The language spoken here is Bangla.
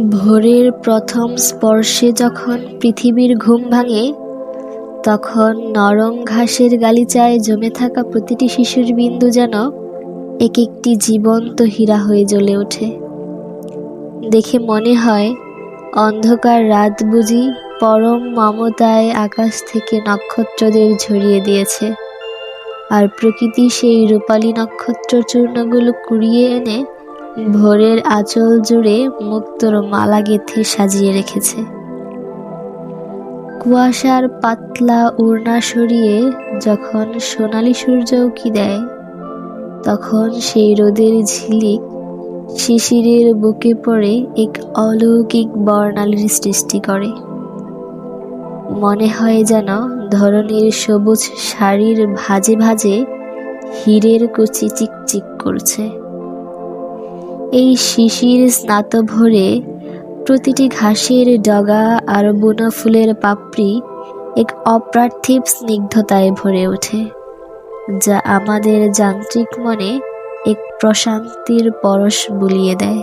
ভোরের প্রথম স্পর্শে যখন পৃথিবীর ঘুম ভাঙে, তখন নরম ঘাসের গালিচায় জমে থাকা প্রতিটি শিশুর বিন্দু যেন এক একটি জীবন্ত হীরা হয়ে জ্বলে ওঠে। দেখে মনে হয়, অন্ধকার রাত বুঝি পরম মমতায় আকাশ থেকে নক্ষত্রদের ঝরিয়ে দিয়েছে। আর প্রকৃতি সেই রূপালী নক্ষত্র চূর্ণগুলো কুড়িয়ে এনে ভোরের আঁচল জুড়ে মুক্তর মালা গেঁথে সাজিয়ে রেখেছে। কুয়াশার পাতলা উড়না সরিয়ে যখন সোনালি সূর্য উকি দেয়, তখন সেই রোদের ঝিলিক শিশিরের বুকে পড়ে এক অলৌকিক বর্ণালীর সৃষ্টি করে। মনে হয় যেন ধরনের সবুজ শাড়ির ভাজে ভাজে হীরের কুচি চিকচিক করছে। এই শিশির স্নাত ভরে প্রতিটি ঘাসের ডগা আর বুনো ফুলের পাপড়ি এক অপ্রার্থিব স্নিগ্ধতায় ভরে ওঠে, যা আমাদের যান্ত্রিক মনে এক প্রশান্তির পরশ বুলিয়ে দেয়।